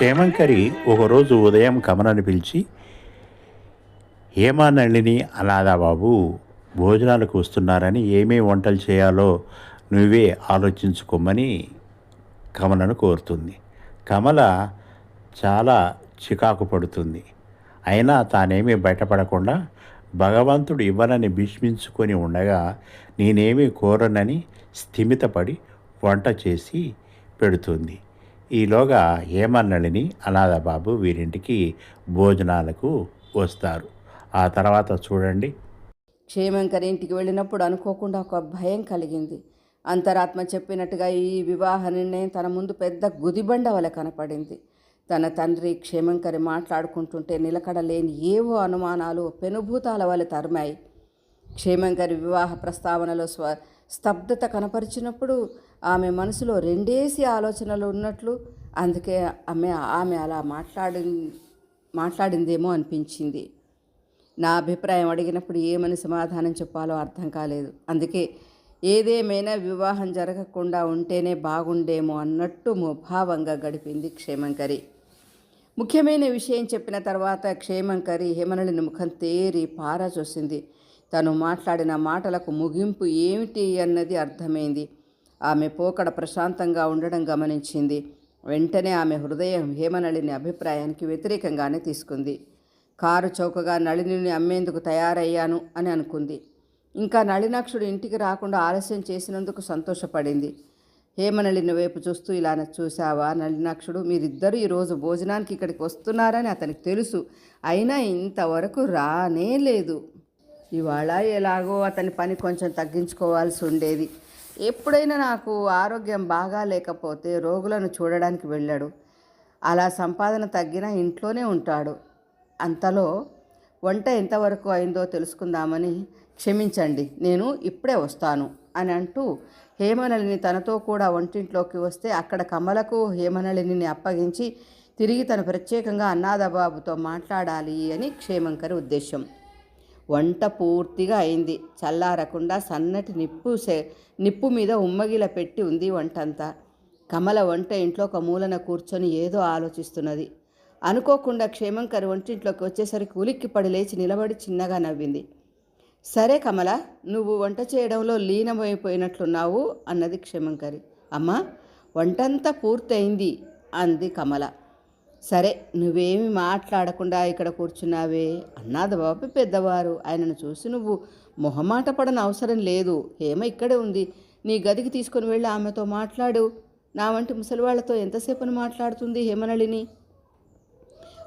క్షేమంకరి ఒకరోజు ఉదయం కమలని పిలిచి హేమా నళిని అలాదా బాబు భోజనాలకు వస్తున్నారని ఏమేమి వంటలు చేయాలో నువ్వే ఆలోచించుకోమని కమలను కోరుతుంది. కమల చాలా చికాకు పడుతుంది. అయినా తానేమీ బయటపడకుండా భగవంతుడు ఇవ్వనని భీష్మించుకొని ఉండగా నేనేమీ కోరనని స్థిమితపడి వంట చేసి పెడుతుంది. ఈలోగా హేమన్నళిని అనాథబాబు వీరింటికి భోజనాలకు వస్తారు. ఆ తర్వాత చూడండి. క్షేమంకర్ ఇంటికి వెళ్ళినప్పుడు అనుకోకుండా ఒక భయం కలిగింది. అంతరాత్మ చెప్పినట్టుగా ఈ వివాహ నిర్ణయం తన ముందు పెద్ద గుదిబండ వలె కనపడింది. తన తండ్రి క్షేమంకరి మాట్లాడుకుంటుంటే నిలకడలేని ఏవో అనుమానాలు పెనుభూతాల వలె తరిమాయి. క్షేమంకరి వివాహ ప్రస్తావనలో స్వ స్తబ్దత కనపరిచినప్పుడు ఆమె మనసులో రెండేసి ఆలోచనలు ఉన్నట్లు అందుకే ఆమె ఆమె అలా మాట్లాడి మాట్లాడిందేమో అనిపించింది. నా అభిప్రాయం అడిగినప్పుడు ఏమని సమాధానం చెప్పాలో అర్థం కాలేదు. అందుకే ఏదేమైనా వివాహం జరగకుండా ఉంటేనే బాగుండేమో అన్నట్టు ముభావంగా గడిపింది క్షేమంకరి. ముఖ్యమైన విషయం చెప్పిన తర్వాత క్షేమంకరి హేమనళిని ముఖం తేరి పారా చూసింది. తను మాట్లాడిన మాటలకు ముగింపు ఏమిటి అన్నది అర్థమైంది. ఆమె పోకడ ప్రశాంతంగా ఉండడం గమనించింది. వెంటనే ఆమె హృదయం హేమనళిని అభిప్రాయానికి వ్యతిరేకంగానే తీసుకుంది. కారు చౌకగా నళినిని అమ్మేందుకు తయారయ్యాను అని అనుకుంది. ఇంకా నళినాక్షుడు ఇంటికి రాకుండా ఆలస్యం చేసినందుకు సంతోషపడింది. హేమనళిని వైపు చూస్తూ ఇలా చూశావా నళినాక్షుడు? మీరిద్దరూ ఈరోజు భోజనానికి ఇక్కడికి వస్తున్నారని అతనికి తెలుసు. అయినా ఇంతవరకు రానే లేదు. ఇవాళ ఎలాగో అతని పని కొంచెం తగ్గించుకోవాల్సి ఉండేది. ఎప్పుడైనా నాకు ఆరోగ్యం బాగా లేకపోతే రోగులను చూడడానికి వెళ్ళాడు. అలా సంపాదన తగ్గినా ఇంట్లోనే ఉంటాడు. అంతలో వంట ఎంతవరకు అయిందో తెలుసుకుందామని క్షమించండి నేను ఇప్పుడే వస్తాను అని అంటూ హేమనళిని తనతో కూడా వంటింట్లోకి వస్తే అక్కడ కమలకు హేమనళిని అప్పగించి తిరిగి తను ప్రత్యేకంగా అన్నాదబాబుతో మాట్లాడాలి అని క్షేమంకరి ఉద్దేశం వంట పూర్తిగా అయింది. చల్లారకుండా సన్నటి నిప్పు నిప్పు మీద ఉమ్మగిల పెట్టి ఉంది వంటంతా. కమల వంట ఇంట్లో ఒక మూలన కూర్చొని ఏదో ఆలోచిస్తున్నది. అనుకోకుండా క్షేమంకర్ వంటింట్లోకి వచ్చేసరికి ఉలిక్కి పడి లేచి నిలబడి చిన్నగా నవ్వింది. సరే కమల నువ్వు వంట చేయడంలో లీనమైపోయినట్లున్నావు అన్నది క్షేమంకరి అమ్మా వంటంతా పూర్తయింది అంది కమల. సరే నువ్వేమి మాట్లాడకుండా ఇక్కడ కూర్చున్నావే? అన్నాది బాబు పెద్దవారు. ఆయనను చూసి నువ్వు మొహమాట పడని అవసరం లేదు. హేమ ఇక్కడే ఉంది. నీ గదికి తీసుకొని వెళ్ళి ఆమెతో మాట్లాడు. నా వంటి ముసలివాళ్ళతో ఎంతసేపును మాట్లాడుతుంది హేమనళిని?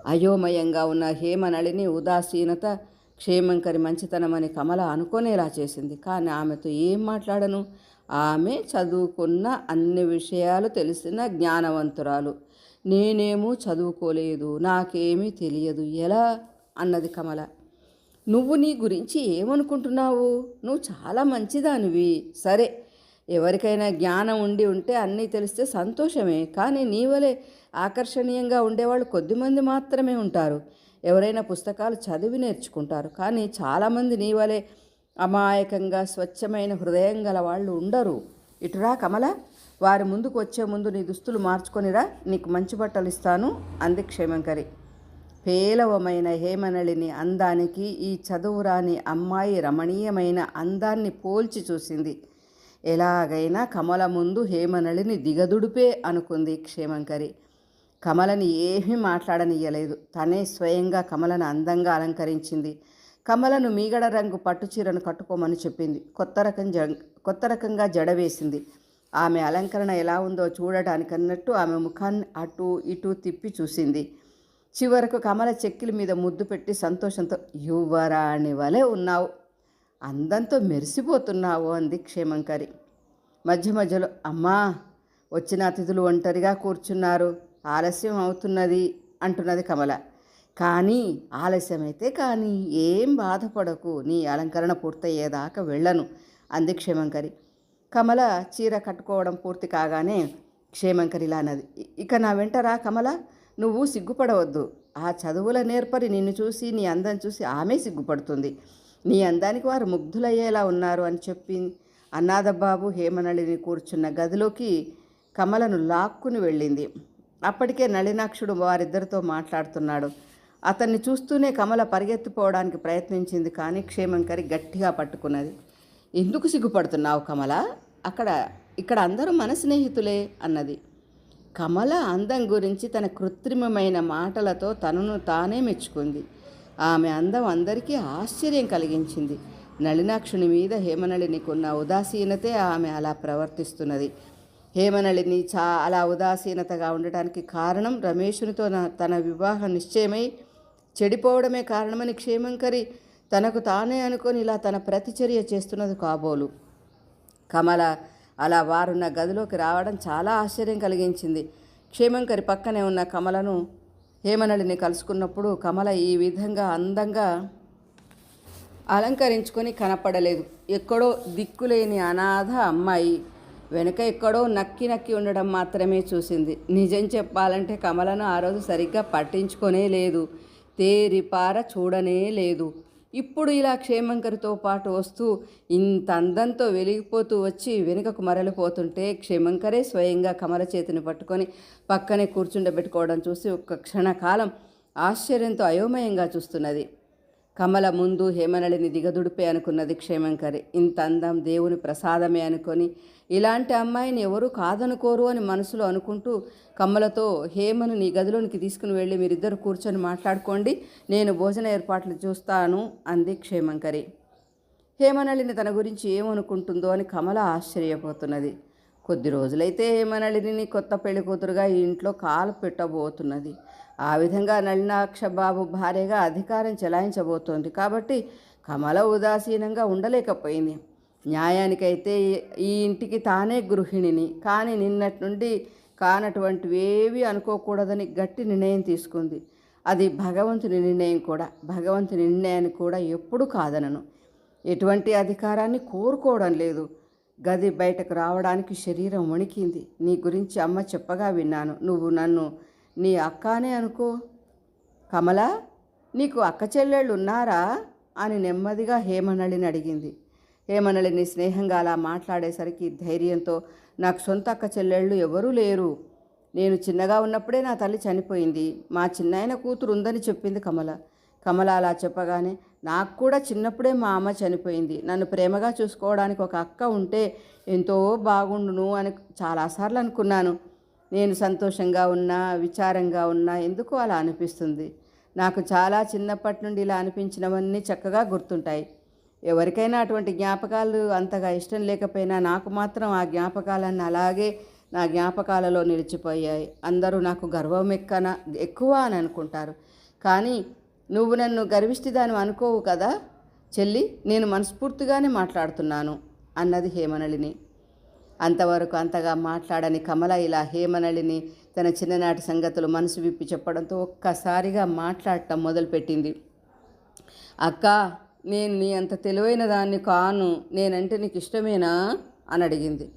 అయోమయంగా ఉన్న హేమనళిని ఉదాసీనత క్షేమంకరి మంచితనమని కమల అనుకునేలా చేసింది. కానీ ఆమెతో ఏం మాట్లాడను? ఆమె చదువుకున్న అన్ని విషయాలు తెలిసిన జ్ఞానవంతురాలు. నేనేమో చదువుకోలేదు నాకేమీ తెలియదు. ఎలా? అన్నది కమల. నువ్వు నీ గురించి ఏమనుకుంటున్నావు? నువ్వు చాలా మంచిదానివి. సరే ఎవరికైనా జ్ఞానం ఉండి ఉంటే అన్నీ తెలిస్తే సంతోషమే. కానీ నీ వలె ఆకర్షణీయంగా ఉండేవాళ్ళు కొద్దిమంది మాత్రమే ఉంటారు. ఎవరైనా పుస్తకాలు చదివి నేర్చుకుంటారు. కానీ చాలామంది నీ వలె అమాయకంగా స్వచ్ఛమైన హృదయం గల వాళ్ళు ఉండరు. ఇటురా కమల. వారి ముందుకు వచ్చే ముందు నీ దుస్తులు మార్చుకొనిరా నీకు మంచి బట్టలు ఇస్తాను అంది క్షేమంకరి. పేలవమైన హేమనళిని అందానికి ఈ చదువురాని అమ్మాయి రమణీయమైన అందాన్ని పోల్చి చూసింది. ఎలాగైనా కమల ముందు హేమనళిని దిగదుడుపే అనుకుంది క్షేమంకరి. కమలని ఏమీ మాట్లాడనియ్యలేదు తనే స్వయంగా కమలను అందంగా అలంకరించింది. కమలను మీగడ రంగు పట్టుచీరను కట్టుకోమని చెప్పింది. కొత్త రకం జ కొత్త రకంగా జడ వేసింది ఆమె అలంకరణ ఎలా ఉందో చూడటానికన్నట్టు ఆమె ముఖాన్ని అటు ఇటు తిప్పి చూసింది. చివరకు కమల చెక్కిల మీద ముద్దు పెట్టి సంతోషంతో యువరాణి వలె ఉన్నావు. అందంతో మెరిసిపోతున్నావు అంది క్షేమంకరి. మధ్య మధ్యలో అమ్మా వచ్చిన అతిథులు ఒంటరిగా కూర్చున్నారు. ఆలస్యం అవుతున్నది అంటున్నది కమల. కానీ ఆలస్యమైతే కానీ ఏం బాధపడకు. నీ అలంకరణ పూర్తయ్యేదాకా వెళ్ళను అంది క్షేమంకరి. కమల చీర కట్టుకోవడం పూర్తి కాగానే క్షేమంకరి ఇలా అన్నది ఇక నా వెంటరా కమల నువ్వు సిగ్గుపడవద్దు. ఆ చదువుల నేర్పరి నిన్ను చూసి నీ అందం చూసి ఆమె సిగ్గుపడుతుంది. నీ అందానికి వారు ముగ్ధులయ్యేలా ఉన్నారు అని చెప్పి అన్నాదబాబు హేమనళిని కూర్చున్న గదిలోకి కమలను లాక్కుని వెళ్ళింది. అప్పటికే నళినాక్షుడు వారిద్దరితో మాట్లాడుతున్నాడు. అతన్ని చూస్తూనే కమల పరిగెత్తిపోవడానికి ప్రయత్నించింది కానీ క్షేమంకరి గట్టిగా పట్టుకున్నది. ఎందుకు సిగ్గుపడుతున్నావు కమల? అక్కడ ఇక్కడ అందరూ మన స్నేహితులే అన్నది. కమల అందం గురించి తన కృత్రిమమైన మాటలతో తనను తానే మెచ్చుకుంది. ఆమె అందం అందరికీ ఆశ్చర్యం కలిగించింది. నళినాక్షుని మీద హేమనళినికున్న ఉదాసీనతే ఆమె అలా ప్రవర్తిస్తున్నది. హేమనళిని చాలా ఉదాసీనతగా ఉండటానికి కారణం రమేషునితో తన వివాహ నిశ్చయమై చెడిపోవడమే కారణమని క్షేమంకరి తనకు తానే అనుకొని ఇలా తన ప్రతిచర్య చేస్తున్నది కాబోలు. కమల అలా వారున్న గదిలోకి రావడం చాలా ఆశ్చర్యం కలిగించింది. క్షేమంకరి పక్కనే ఉన్న కమలను హేమనళిని కలుసుకున్నప్పుడు కమల ఈ విధంగా అందంగా అలంకరించుకొని కనపడలేదు. ఎక్కడో దిక్కులేని అనాథ అమ్మాయి వెనుక ఎక్కడో నక్కి నక్కి ఉండడం మాత్రమే చూసింది. నిజం చెప్పాలంటే కమలను ఆ రోజు సరిగ్గా పట్టించుకొనే లేదు. తేరిపార చూడనే లేదు. ఇప్పుడు ఇలా క్షేమంకరితో పాటు వస్తూ ఇంత అందంతో వెలిగిపోతూ వచ్చి వెనుకకు మరలిపోతుంటే క్షేమంకరే స్వయంగా కమల చేతిని పట్టుకొని పక్కనే కూర్చుండబెట్టుకోవడం చూసి ఒక్క క్షణకాలం ఆశ్చర్యంతో అయోమయంగా చూస్తున్నది. కమల ముందు హేమనళిని దిగదుడిపే అనుకున్నది క్షేమంకరి. ఇంత అందం దేవుని ప్రసాదమే అనుకొని ఇలాంటి అమ్మాయిని ఎవరు కాదనుకోరు అని మనసులో అనుకుంటూ కమలతో హేమను నీ గదిలోనికి తీసుకుని వెళ్ళి మీరిద్దరు కూర్చొని మాట్లాడుకోండి నేను భోజన ఏర్పాట్లు చూస్తాను అంది క్షేమంకరి. హేమనళిని తన గురించి ఏమనుకుంటుందో అని కమల ఆశ్చర్యపోతున్నది. కొద్ది రోజులైతే హేమనళిని కొత్త పెళ్ళి కూతురుగా ఈ ఇంట్లో కాలు పెట్టబోతున్నది. ఆ విధంగా నళినాక్షబాబు భార్యగా అధికారం చెలాయించబోతోంది. కాబట్టి కమల ఉదాసీనంగా ఉండలేకపోయింది. న్యాయానికైతే ఈ ఇంటికి తానే గృహిణిని. కానీ నిన్నటి నుండి కానటువంటివేవి అనుకోకూడదని గట్టి నిర్ణయం తీసుకుంది. అది భగవంతుని నిర్ణయం కూడా. భగవంతుని నిర్ణయాన్ని కూడా ఎప్పుడూ కాదనను. ఎటువంటి అధికారాన్ని కోరుకోవడం లేదు. గది బయటకు రావడానికి శరీరం వణికింది. నీ గురించి అమ్మ చెప్పగా విన్నాను. నువ్వు నన్ను నీ అక్కనే అనుకో. కమల నీకు అక్క చెల్లెళ్ళు ఉన్నారా? అని నెమ్మదిగా హేమనళిని అడిగింది. హేమనళిని స్నేహంగా అలా మాట్లాడేసరికి ధైర్యంతో నాకు సొంత అక్క చెల్లెళ్ళు ఎవరూ లేరు. నేను చిన్నగా ఉన్నప్పుడే నా తల్లి చనిపోయింది. మా చిన్నాయన కూతురు ఉందని చెప్పింది కమల. కమల అలా చెప్పగానే నాకు కూడా చిన్నప్పుడే మా అమ్మ చనిపోయింది. నన్ను ప్రేమగా చూసుకోవడానికి ఒక అక్క ఉంటే ఎంతో బాగుండును అని చాలాసార్లు అనుకున్నాను. నేను సంతోషంగా ఉన్నా విచారంగా ఉన్నా ఎందుకు అలా అనిపిస్తుంది. నాకు చాలా చిన్నప్పటి నుండి ఇలా అనిపించినవన్నీ చక్కగా గుర్తుంటాయి. ఎవరికైనా అటువంటి జ్ఞాపకాలు అంతగా ఇష్టం లేకపోయినా నాకు మాత్రం ఆ జ్ఞాపకాలన్నీ అలాగే నా జ్ఞాపకాలలో నిలిచిపోయాయి. అందరూ నాకు గర్వం ఎక్కన ఎక్కువ అని అనుకుంటారు. కానీ నువ్వు నన్ను గర్విష్టిదాని అనుకోవు కదా? చెల్లి నేను మనస్ఫూర్తిగానే మాట్లాడుతున్నాను అన్నది హేమనళిని. అంతవరకు అంతగా మాట్లాడని కమల ఇలా హేమనళిని తన చిన్ననాటి సంగతులు మనసు విప్పి చెప్పడంతో ఒక్కసారిగా మాట్లాడటం మొదలుపెట్టింది. అక్క నేను నీ అంత తెలివైన దాన్ని కాను నేనంటే నీకు ఇష్టమేనా? అని అడిగింది.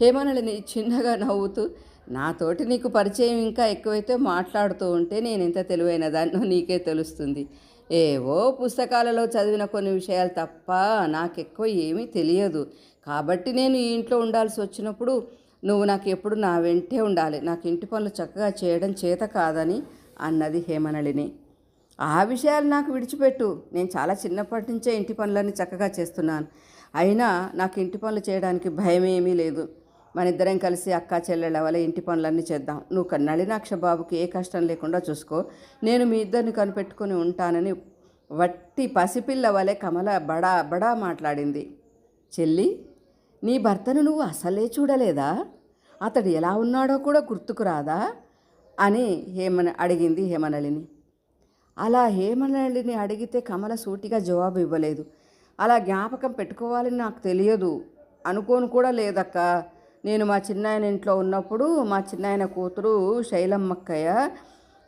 హేమనళిని చిన్నగా నవ్వుతూ నాతోటి నీకు పరిచయం ఇంకా ఎక్కువైతే మాట్లాడుతూ ఉంటే నేను ఎంత తెలివైన దాన్నో నీకే తెలుస్తుంది. ఏవో పుస్తకాలలో చదివిన కొన్ని విషయాలు తప్ప నాకెక్కువ ఏమీ తెలియదు. కాబట్టి నేను ఈ ఇంట్లో ఉండాల్సి వచ్చినప్పుడు నువ్వు నాకు ఎప్పుడు నా వెంటే ఉండాలి. నాకు ఇంటి పనులు చక్కగా చేయడం చేత కాదని అన్నది హేమనళిని. ఆ విషయాలు నాకు విడిచిపెట్టు. నేను చాలా చిన్నప్పటి నుంచే ఇంటి పనులన్నీ చక్కగా చేస్తున్నాను. అయినా నాకు ఇంటి పనులు చేయడానికి భయం ఏమీ లేదు. మన ఇద్దరం కలిసి అక్క చెల్లెళ్ళ వల్ల ఇంటి పనులన్నీ చేద్దాం. నువ్వు క- నళినాక్ష బాబుకి ఏ కష్టం లేకుండా చూసుకో. నేను మీ ఇద్దరిని కనిపెట్టుకుని ఉంటానని వట్టి పసిపిల్ల వలె కమల బడా బడా మాట్లాడింది. చెల్లి నీ భర్తను నువ్వు అసలే చూడలేదా? అతడు ఎలా ఉన్నాడో కూడా గుర్తుకు రాదా? అని హేమన అడిగింది హేమనళిని. అలా హేమనళిని అడిగితే కమల సూటిగా జవాబు ఇవ్వలేదు. అలా జ్ఞాపకం పెట్టుకోవాలని నాకు తెలియదు. అనుకోను కూడా లేదక్క. నేను మా చిన్నాయన ఇంట్లో ఉన్నప్పుడు మా చిన్నాయన కూతురు శైలమ్మక్కయ్య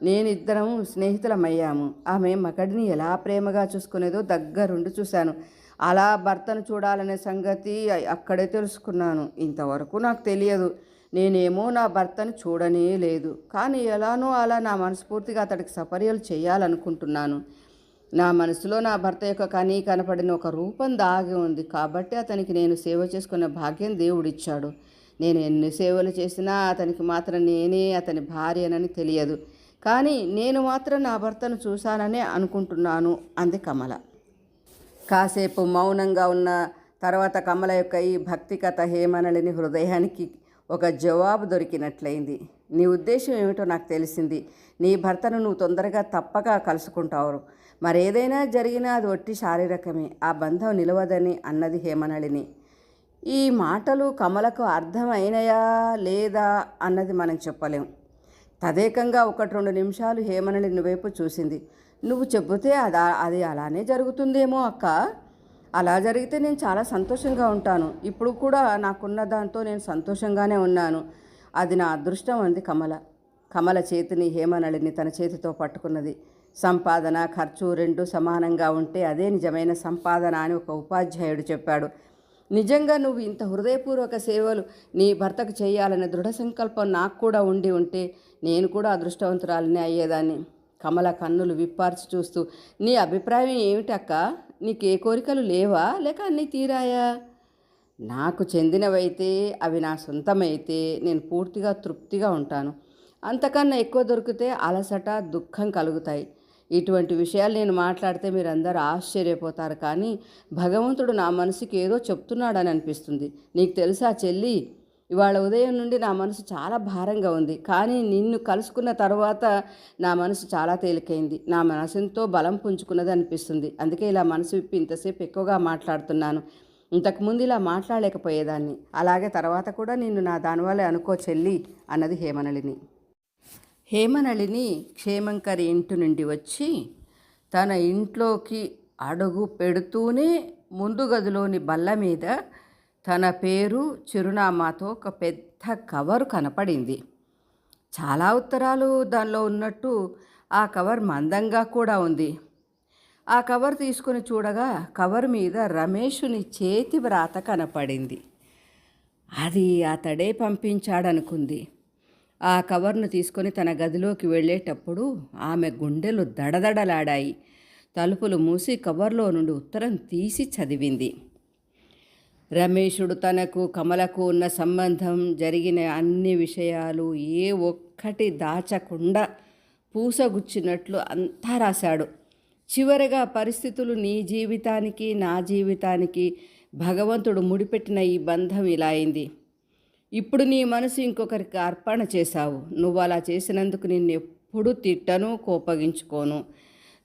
నేను ఇద్దరం స్నేహితులమయ్యాము. ఆమె మగడిని ఎలా ప్రేమగా చూసుకునేదో దగ్గరుండి చూశాను. అలా భర్తను చూడాలనే సంగతి అక్కడే తెలుసుకున్నాను. ఇంతవరకు నాకు తెలియదు. నేనేమో నా భర్తను చూడనే లేదు. కానీ ఎలానో అలా నా మనస్ఫూర్తిగా అతడికి సపర్యలు చేయాలనుకుంటున్నాను. నా మనసులో నా భర్త యొక్క కనీ కనపడిన ఒక రూపం దాగి ఉంది. కాబట్టి అతనికి నేను సేవ చేసుకునే భాగ్యం దేవుడిచ్చాడు. నేను ఎన్ని సేవలు చేసినా అతనికి మాత్రం నేనే అతని భార్యనని తెలియదు. కానీ నేను మాత్రం నా భర్తను చూశాననే అనుకుంటున్నాను అంది కమల. కాసేపు మౌనంగా ఉన్న తర్వాత కమల యొక్క ఈ భక్తి కథ హేమనళిని హృదయానికి ఒక జవాబు దొరికినట్లయింది. నీ ఉద్దేశం ఏమిటో నాకు తెలిసింది. నీ భర్తను నువ్వు తొందరగా తప్పక కలుసుకుంటావు మరేదైనా జరిగినా అది ఒట్టి శారీరకమే. ఆ బంధం నిలవదని అన్నది హేమనళిని ఈ మాటలు కమలకు అర్థమైనయా లేదా అన్నది మనం చెప్పలేం. తదేకంగా ఒకటి రెండు నిమిషాలు హేమనళిని వైపు చూసింది. నువ్వు చెబితే అది అది అలానే జరుగుతుందేమో అక్క? అలా జరిగితే నేను చాలా సంతోషంగా ఉంటాను. ఇప్పుడు కూడా నాకున్న దాంతో నేను సంతోషంగానే ఉన్నాను. అది నా అదృష్టం అంది కమల. కమల చేతిని హేమనళిని తన చేతితో పట్టుకున్నది. సంపాదన ఖర్చు రెండు సమానంగా ఉంటే అదే నిజమైన సంపాదన అని ఒక ఉపాధ్యాయుడు చెప్పాడు. నిజంగా నువ్వు ఇంత హృదయపూర్వక సేవలు నీ భర్తకు చేయాలనే దృఢ సంకల్పం నాకు కూడా ఉండి ఉంటే నేను కూడా అదృష్టవంతురాలని అయ్యేదాన్ని. కమల కన్నులు విప్పార్చి చూస్తూ నీ అభిప్రాయం ఏమిటక్క నీకు ఏ కోరికలు లేవా? లేక అన్నీ తీరాయా? నాకు చెందినవైతే అవి నా సొంతమైతే నేను పూర్తిగా తృప్తిగా ఉంటాను. అంతకన్నా ఎక్కువ దొరికితే అలసట దుఃఖం కలుగుతాయి. ఇటువంటి విషయాలు నేను మాట్లాడితే మీరందరూ ఆశ్చర్యపోతారు. కానీ భగవంతుడు నా మనసుకి ఏదో చెప్తున్నాడని అనిపిస్తుంది. నీకు తెలుసా చెల్లి? ఇవాళ ఉదయం నుండి నా మనసు చాలా భారంగా ఉంది. కానీ నిన్ను కలుసుకున్న తర్వాత నా మనసు చాలా తేలికైంది. నా మనసుతో బలం పుంజుకున్నది అనిపిస్తుంది. అందుకే ఇలా మనసు విప్పి ఇంతసేపు ఎక్కువగా మాట్లాడుతున్నాను. ఇంతకుముందు ఇలా మాట్లాడలేకపోయేదాన్ని. అలాగే తర్వాత కూడా నిన్ను నా దానివల్లే అనుకో చెల్లి అన్నది హేమనళిని హేమనళిని క్షేమంకరి ఇంటి నుండి వచ్చి తన ఇంట్లోకి అడుగు పెడుతూనే ముందు గదిలోని బల్ల మీద తన పేరు చిరునామాతో ఒక పెద్ద కవరు కనపడింది. చాలా ఉత్తరాలు దానిలో ఉన్నట్టు ఆ కవర్ మందంగా కూడా ఉంది. ఆ కవర్ తీసుకొని చూడగా కవర్ మీద రమేషుని చేతి వ్రాత కనపడింది. అది అతడే పంపించాడనుకుంది. ఆ కవర్ను తీసుకొని తన గదిలోకి వెళ్ళేటప్పుడు ఆమె గుండెలు దడదడలాడాయి. తలుపులు మూసి కవర్లో నుండి ఉత్తరం తీసి చదివింది. రమేషుడు తనకు కమలకు ఉన్న సంబంధం జరిగిన అన్ని విషయాలు ఏ ఒక్కటి దాచకుండా పూసగుచ్చినట్లు అంతా రాశాడు. చివరగా పరిస్థితులు నీ జీవితానికి నా జీవితానికి భగవంతుడు ముడిపెట్టిన ఈ బంధం ఇలా అయింది. ఇప్పుడు నీ మనసు ఇంకొకరికి అర్పణ చేశావు. నువ్వు అలా చేసినందుకు నిన్ను ఎప్పుడు తిట్టను కోపగించుకోను.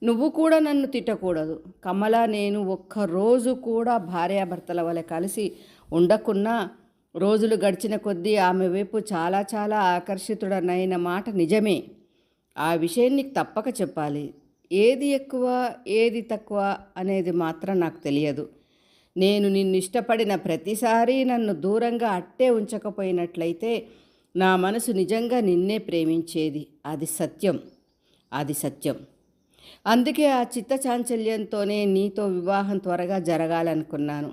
నువ్వు కూడా నన్ను తిట్టకూడదు. కమల నేను ఒక్కరోజు కూడా భార్యాభర్తల వలె కలిసి ఉండకున్నా రోజులు గడిచిన కొద్దీ ఆమె వైపు చాలా చాలా ఆకర్షితుడనైన మాట నిజమే. ఆ విషయం నీకు తప్పక చెప్పాలి. ఏది ఎక్కువ ఏది తక్కువ అనేది మాత్రం నాకు తెలియదు. నేను నిన్ను ఇష్టపడిన ప్రతిసారి నన్ను దూరంగా అట్టే ఉంచకపోయినట్లయితే నా మనసు నిజంగా నిన్నే ప్రేమించేది. అది సత్యం. అది సత్యం. అందుకే ఆ చిత్త చాంచల్యంతోనే నీతో వివాహం త్వరగా జరగాలనుకున్నాను.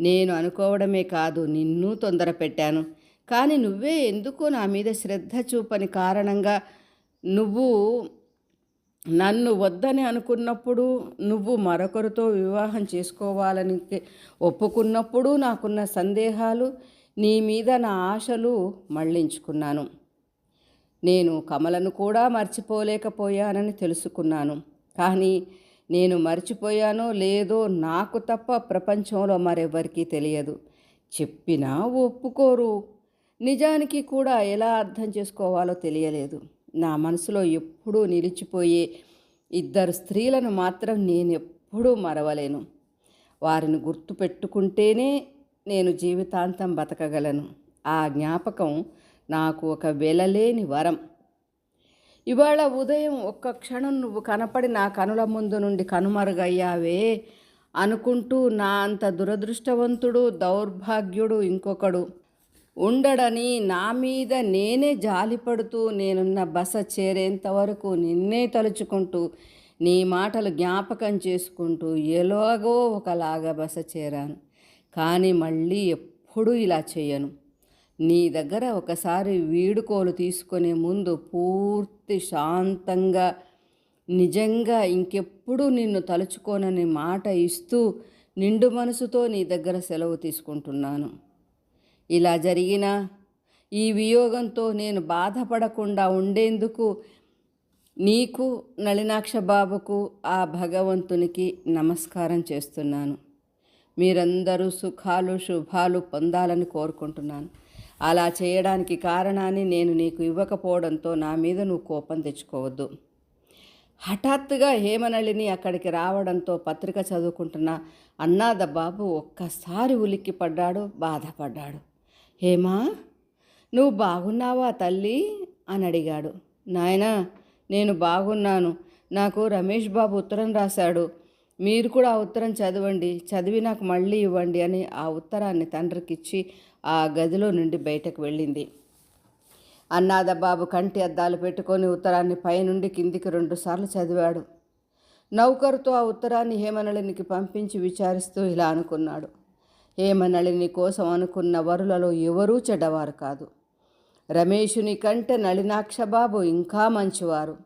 నేను అనుకోవడమే కాదు నిన్ను తొందర పెట్టాను కానీ నువ్వే ఎందుకో నా మీద శ్రద్ధ చూపని కారణంగా నువ్వు నన్ను వద్దని అనుకున్నప్పుడు నువ్వు మరొకరితో వివాహం చేసుకోవాలని ఒప్పుకున్నప్పుడు నాకున్న సందేహాలు నీ మీద నా ఆశలు మళ్ళించుకున్నాను నేను కమలను కూడా మర్చిపోలేకపోయానని తెలుసుకున్నాను. కానీ నేను మర్చిపోయానో లేదో నాకు తప్ప ప్రపంచంలో మరెవ్వరికీ తెలియదు. చెప్పినా ఒప్పుకోరు. నిజానికి కూడా ఎలా అర్థం చేసుకోవాలో తెలియలేదు. నా మనసులో ఎప్పుడూ నిలిచిపోయే ఇద్దరు స్త్రీలను మాత్రం నేను ఎప్పుడూ మరవలేను. వారిని గుర్తుపెట్టుకుంటేనే నేను జీవితాంతం బతకగలను. ఆ జ్ఞాపకం నాకు ఒక వెలలేని వరం. ఇవాళ ఉదయం ఒక్క క్షణం నువ్వు కనపడి నా కనుల ముందు నుండి కనుమరుగయ్యావే అనుకుంటూ నా అంత దురదృష్టవంతుడు దౌర్భాగ్యుడు ఇంకొకడు. ఉండడని నా మీద నేనే జాలిపడుతూ నేనున్న బస చేరేంత వరకు నిన్నే తలుచుకుంటూ నీ మాటలు జ్ఞాపకం చేసుకుంటూ ఎలాగో ఒకలాగా బస చేరాను. కానీ మళ్ళీ ఎప్పుడూ ఇలా చేయను. నీ దగ్గర ఒకసారి వీడుకోలు తీసుకునే ముందు పూర్తి శాంతంగా నిజంగా ఇంకెప్పుడు నిన్ను తలుచుకోనని మాట ఇస్తూ నిండు మనసుతో నీ దగ్గర సెలవు తీసుకుంటున్నాను. ఇలా జరిగిన ఈ వియోగంతో నేను బాధపడకుండా ఉండేందుకు నీకు నళినాక్ష బాబుకు ఆ భగవంతునికి నమస్కారం చేస్తున్నాను. మీరందరూ సుఖాలు శుభాలు పొందాలని కోరుకుంటున్నాను. అలా చేయడానికి కారణాన్ని నేను నీకు ఇవ్వకపోవడంతో నా మీద నువ్వు కోపం తెచ్చుకోవద్దు. హఠాత్తుగా హేమనళిని అక్కడికి రావడంతో పత్రిక చదువుకుంటున్న అన్నాద బాబు ఒక్కసారి ఉలిక్కిపడ్డాడు బాధపడ్డాడు. హేమా నువ్వు బాగున్నావా తల్లి? అని అడిగాడు. నాయనా నేను బాగున్నాను. నాకు రమేష్ బాబు ఉత్తరం రాశాడు. మీరు కూడా ఆ ఉత్తరం చదవండి. చదివి నాకు మళ్ళీ ఇవ్వండి అని ఆ ఉత్తరాన్ని తండ్రికిచ్చి ఆ గదిలో నుండి బయటకు వెళ్ళింది. అన్నాద బాబు కంటి అద్దాలు పెట్టుకొని ఉత్తరాన్ని పైనుండి కిందికి రెండుసార్లు చదివాడు. నౌకరుతో ఆ ఉత్తరాన్ని హేమనళినికి పంపించి విచారిస్తూ ఇలా అనుకున్నాడు. హేమనళిని కోసం అనుకున్న వరులలో ఎవరూ చెడ్డవారు కాదు. రమేషుని కంటే నళినాక్షబాబు ఇంకా మంచివారు.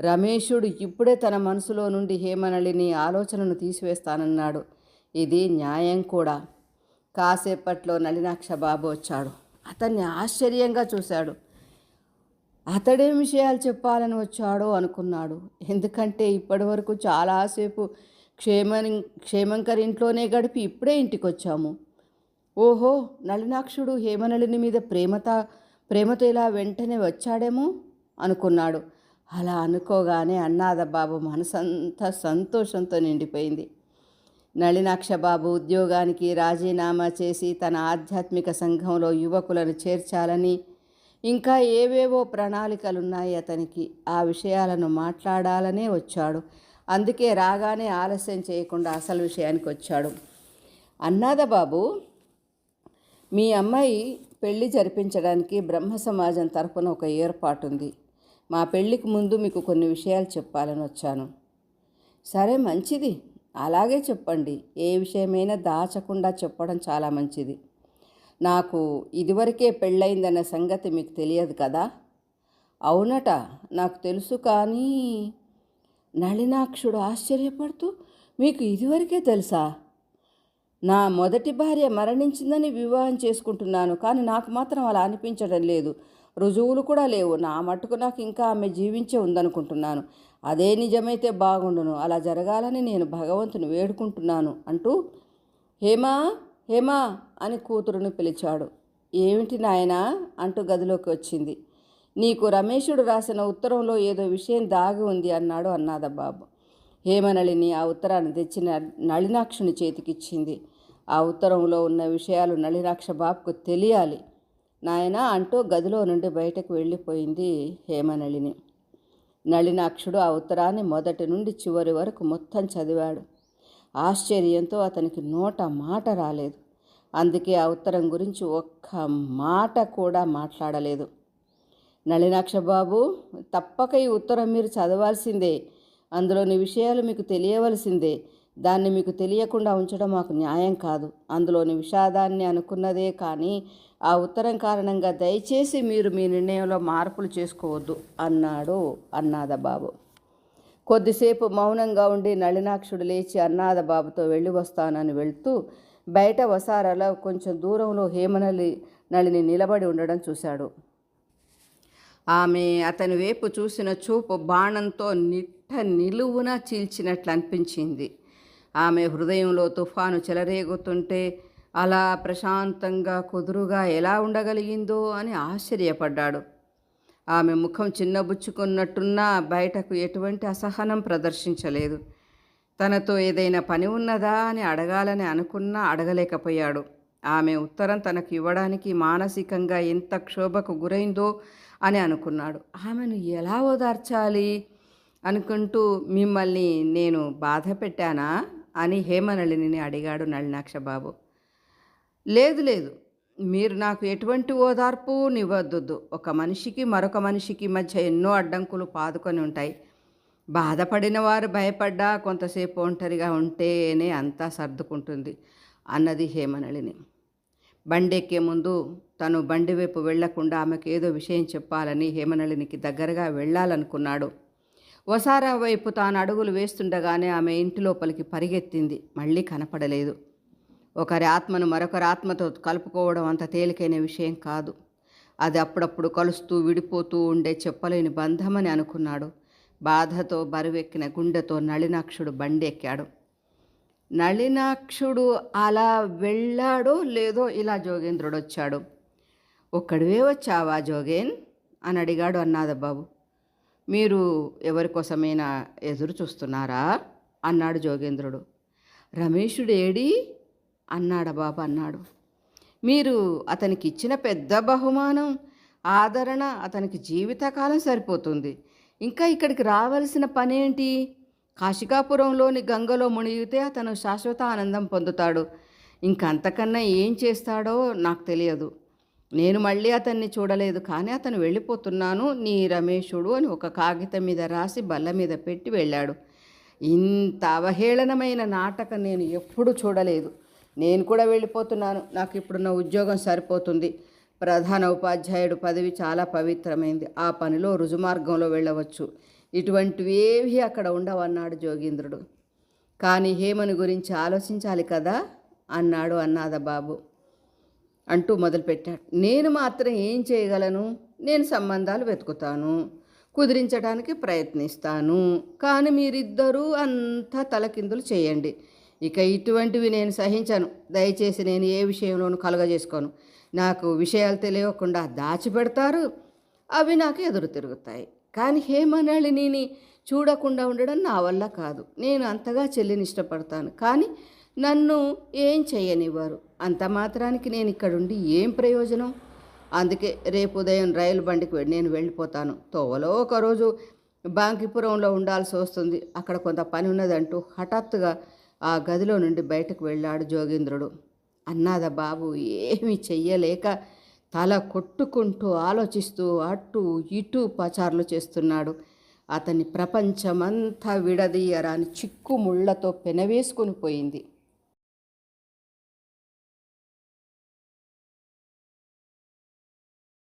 రమేషుడు ఇప్పుడే తన మనసులో నుండి హేమనళిని ఆలోచనను తీసివేస్తానన్నాడు. ఇది న్యాయం కూడా. కాసేపట్లో నళినాక్షబాబు వచ్చాడు. అతన్ని ఆశ్చర్యంగా చూశాడు. అతడేం విషయాలు చెప్పాలని వచ్చాడో అనుకున్నాడు. ఎందుకంటే ఇప్పటివరకు చాలాసేపు క్షేమని క్షేమంకర్ ఇంట్లోనే గడిపి ఇప్పుడే ఇంటికి వచ్చాము ఓహో నళినాక్షుడు హేమనళిని మీద ప్రేమత ప్రేమతో ఇలా వెంటనే వచ్చాడేమో అనుకున్నాడు. అలా అనుకోగానే అన్నాద బాబు మనసంతా సంతోషంతో నిండిపోయింది. నళినాక్ష బాబు ఉద్యోగానికి రాజీనామా చేసి తన ఆధ్యాత్మిక సంఘంలో యువకులను చేర్చాలని ఇంకా ఏవేవో ప్రణాళికలున్నాయి అతనికి. ఆ విషయాలను మాట్లాడాలనే వచ్చాడు. అందుకే రాగానే ఆలస్యం చేయకుండా అసలు విషయానికి వచ్చాడు. అన్నాద బాబు మీ అమ్మాయి పెళ్ళి జరిపించడానికి బ్రహ్మ సమాజం తరపున ఒక ఏర్పాటు ఉంది మా పెళ్ళికి ముందు మీకు కొన్ని విషయాలు చెప్పాలని వచ్చాను. సరే మంచిది. అలాగే చెప్పండి. ఏ విషయమైనా దాచకుండా చెప్పడం చాలా మంచిది. నాకు ఇదివరకే పెళ్ళయిందన్న సంగతి మీకు తెలియదు కదా? అవునట నాకు తెలుసు కానీ నళినాక్షుడు ఆశ్చర్యపడుతూ మీకు ఇదివరకే తెలుసా? నా మొదటి భార్య మరణించిందని వివాహం చేసుకుంటున్నాను కానీ నాకు మాత్రం అలా అనిపించడం లేదు. రుజువులు కూడా లేవు. నా మట్టుకు నాకు ఇంకా ఆమె జీవించే ఉందనుకుంటున్నాను. అదే నిజమైతే బాగుండును. అలా జరగాలని నేను భగవంతుని వేడుకుంటున్నాను అంటూ హేమా హేమా అని కూతురును పిలిచాడు. ఏమిటి నాయనా? అంటూ గదిలోకి వచ్చింది. నీకు రమేషుడు రాసిన ఉత్తరంలో ఏదో విషయం దాగి ఉంది అన్నాడు అన్నాదబాబు హేమనళిని ఆ ఉత్తరాన్ని తెచ్చిన నళినాక్షుని చేతికిచ్చింది. ఆ ఉత్తరంలో ఉన్న విషయాలు నళినాక్ష బాబుకు తెలియాలి. నాయనా అంటూ గదిలో నుండి బయటకు వెళ్ళిపోయింది హేమనళిని. నళినాక్షుడు ఆ ఉత్తరాన్ని మొదటి నుండి చివరి వరకు మొత్తం చదివాడు. ఆశ్చర్యంతో అతనికి నోట మాట రాలేదు. అందుకే ఆ ఉత్తరం గురించి ఒక్క మాట కూడా మాట్లాడలేదు. నళినాక్ష బాబు తప్పక ఈ ఉత్తరం మీరు చదవాల్సిందే. అందులోని విషయాలు మీకు తెలియవలసిందే. దాన్ని మీకు తెలియకుండా ఉంచడం మాకు న్యాయం కాదు. అందులోని విషాదాన్ని అనుకున్నదే కానీ ఆ ఉత్తరం కారణంగా దయచేసి మీరు మీ నిర్ణయంలో మార్పులు చేసుకోవద్దు అన్నాడు అన్నాద బాబు కొద్దిసేపు మౌనంగా ఉండి నళినాక్షుడు లేచి అన్నాద బాబుతో వెళ్ళి వస్తానని వెళ్తూ బయట వసారాల కొంచెం దూరంలో హేమనలి నళిని నిలబడి ఉండడం చూశాడు. ఆమె అతని వైపు చూసిన చూపు బాణంతో నిట్ట నిలువున చీల్చినట్లు అనిపించింది. ఆమె హృదయంలో తుఫాను చెలరేగుతుంటే అలా ప్రశాంతంగా కుదురుగా ఎలా ఉండగలిగిందో అని ఆశ్చర్యపడ్డాడు. ఆమె ముఖం చిన్నబుచ్చుకున్నట్టున్నా బయటకు ఎటువంటి అసహనం ప్రదర్శించలేదు. తనతో ఏదైనా పని ఉన్నదా అని అడగాలని అనుకున్నా అడగలేకపోయాడు. ఆమె ఉత్తరం తనకు ఇవ్వడానికి మానసికంగా ఎంత క్షోభకు గురైందో అని అనుకున్నాడు. ఆమెను ఎలా ఓదార్చాలి? అనుకుంటూ మిమ్మల్ని నేను బాధ పెట్టానా? అని హేమనళిని అడిగాడు నళినాక్ష బాబు లేదు లేదు. మీరు నాకు ఎటువంటి ఓదార్పు నివ్వద్దు. ఒక మనిషికి మరొక మనిషికి మధ్య ఎన్నో అడ్డంకులు పాదుకొని ఉంటాయి. బాధపడిన వారు భయపడ్డా కొంతసేపు ఒంటరిగా ఉంటేనే అంతా సర్దుకుంటుంది అన్నది హేమనళిని. బండెక్కే ముందు తను బండి వైపు వెళ్ళకుండా ఆమెకు ఏదో విషయం చెప్పాలని హేమనళినికి దగ్గరగా వెళ్ళాలనుకున్నాడు వసారా వైపు తాను అడుగులు వేస్తుండగానే ఆమె ఇంటి లోపలికి పరిగెత్తింది. మళ్ళీ కనపడలేదు. ఒకరి ఆత్మను మరొకరి ఆత్మతో కలుపుకోవడం అంత తేలికైన విషయం కాదు. అది అప్పుడప్పుడు కలుస్తూ విడిపోతూ ఉండే చెప్పలేని బంధమని అనుకున్నాడు. బాధతో బరువెక్కిన గుండెతో నళినాక్షుడు బండెక్కాడు నళినాక్షుడు అలా వెళ్ళాడో లేదో ఇలా జోగేంద్రుడు వచ్చాడు. ఒక్కడివే వచ్చావా జోగేన్? అని అడిగాడు అన్నాదబాబు. మీరు ఎవరి కోసమైనా ఎదురు చూస్తున్నారా? అన్నాడు జోగేంద్రుడు. రమేషుడు ఏడి అన్నాడు. బాబు అన్నాడు మీరు అతనికి ఇచ్చిన పెద్ద బహుమానం ఆదరణ అతనికి జీవితకాలం సరిపోతుంది. ఇంకా ఇక్కడికి రావలసిన పనేంటి? కాశికాపురంలోని గంగలో మునిగితే అతను శాశ్వత ఆనందం పొందుతాడు. ఇంకంతకన్నా ఏం చేస్తాడో నాకు తెలియదు. నేను మళ్ళీ అతన్ని చూడలేదు కానీ అతను వెళ్ళిపోతున్నాను నీ రమేషుడు అని ఒక కాగితం మీద రాసి బల్ల మీద పెట్టి వెళ్ళాడు. ఇంత అవహేళనమైన నాటకం నేను ఎప్పుడు చూడలేదు. నేను కూడా వెళ్ళిపోతున్నాను. నాకు ఇప్పుడున్న ఉద్యోగం సరిపోతుంది. ప్రధాన ఉపాధ్యాయుడు పదవి చాలా పవిత్రమైంది. ఆ పనిలో రుజుమార్గంలో వెళ్ళవచ్చు. ఇటువంటివి ఏవి అక్కడ ఉండవన్నాడు జోగీంద్రుడు. కానీ హేమను గురించి ఆలోచించాలి కదా? అన్నాడు అన్నాద బాబు అంటూ మొదలుపెట్టాడు. నేను మాత్రం ఏం చేయగలను? నేను సంబంధాలు వెతుకుతాను. కుదిరించడానికి ప్రయత్నిస్తాను. కానీ మీరిద్దరూ అంతా తలకిందులు చేయండి. ఇక ఇటువంటివి నేను సహించను. దయచేసి నేను ఏ విషయంలోనూ కలుగజేసుకోను. నాకు విషయాలు తెలియకుండా దాచిపెడతారు. అవి నాకు ఎదురు తిరుగుతాయి. కానీ హేమనళిని చూడకుండా ఉండడం నా వల్ల కాదు. నేను అంతగా చెల్లిని ఇష్టపడతాను. కానీ నన్ను ఏం చేయనివ్వరు. అంత మాత్రానికి నేను ఇక్కడుండి ఏం ప్రయోజనం? అందుకే రేపు ఉదయం రైలు బండికి నేను వెళ్ళిపోతాను. తోవలో ఒకరోజు బాంకిపురంలో ఉండాల్సి వస్తుంది. అక్కడ కొంత పని ఉన్నదంటూ హఠాత్తుగా ఆ గదిలో నుండి బయటకు వెళ్ళాడు జోగేంద్రుడు. అన్నాద బాబు ఏమీ చెయ్యలేక తల కొట్టుకుంటూ ఆలోచిస్తూ అటు ఇటు పచారులు చేస్తున్నాడు. అతని ప్రపంచమంతా విడదీయరాని చిక్కు ముళ్ళతో పెనవేసుకుని పోయింది.